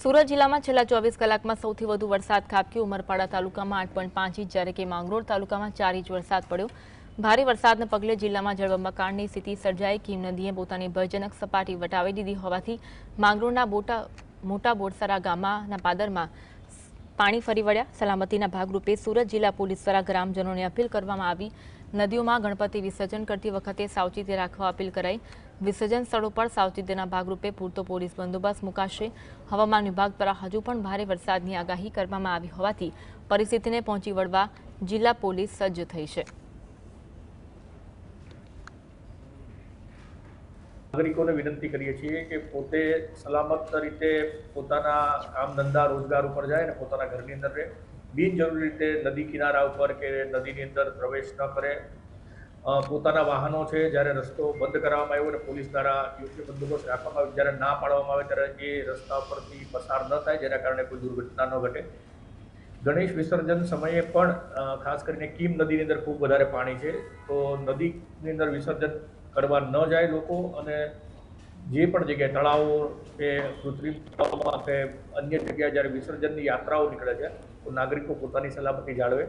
સુરત જિલ્લામાં છેલ્લા ચોવીસ કલાકમાં સૌથી વધુ વરસાદ ખાબક્યો ઉમરપાડા તાલુકામાં આઠ પોઈન્ટ પાંચ ઇંચ, જ્યારે કે માંગરોળ તાલુકામાં ચાર ઇંચ વરસાદ પડ્યો. ભારે વરસાદને પગલે જિલ્લામાં જળબંબાકારની સ્થિતિ સર્જાઈ. કીમ નદીએ પોતાની ભયજનક સપાટી વટાવી દીધી હોવાથી માંગરોળના બોટા મોટા બોરસરા ગામના પાદરમાં પાણી ફરી વળ્યા. સલામતીના ભાગરૂપે સુરત જિલ્લા પોલીસ દ્વારા ગ્રામજનોને અપીલ કરવામાં આવી. નદીઓમાં ગણપતિ વિસર્જન કરતી વખતે સાવચેતી રાખવા અપીલ કરાઈ. વિસર્જન સ્થળો પર સાવચેતીના ભાગરૂપે પૂરતો પોલીસ બંદોબસ્ત મુકાશે. હવામાન વિભાગ દ્વારા હજુ પણ ભારે વરસાદની આગાહી કરવામાં આવી હોવાથી પરિસ્થિતિને પહોંચી વળવા જિલ્લા પોલીસ સજ્જ થઈ છે. નાગરિકોને વિનંતી કરીએ છીએ કે પોતે સલામત રીતે પોતાના કામ ધંધા રોજગાર ઉપર જાય અને પોતાના ઘરની અંદર રહે. બિનજરૂરી રીતે નદી કિનારા ઉપર કે નદીની અંદર પ્રવેશ ન કરે. પોતાના વાહનો છે, જ્યારે રસ્તો બંધ કરવામાં આવ્યો અને પોલીસ દ્વારા યોગ્ય બંદોબસ્ત રાખવામાં આવ્યો, જ્યારે ના પાડવામાં આવે ત્યારે એ રસ્તા પરથી પસાર ન થાય, જેના કારણે કોઈ દુર્ઘટના ન ઘટે. ગણેશ વિસર્જન સમયે પણ ખાસ કરીને કીમ નદીની અંદર ખૂબ વધારે પાણી છે. તો નદીની અંદર વિસર્જન કરવા ન જાય લોકો અને જે પણ જગ્યાએ તળાવો કે કૃત્રિમ તળાવમાં કે અન્ય જગ્યાએ જ્યારે વિસર્જનની યાત્રાઓ નીકળે છે, તો નાગરિકો પોતાની સલામતી જાળવે.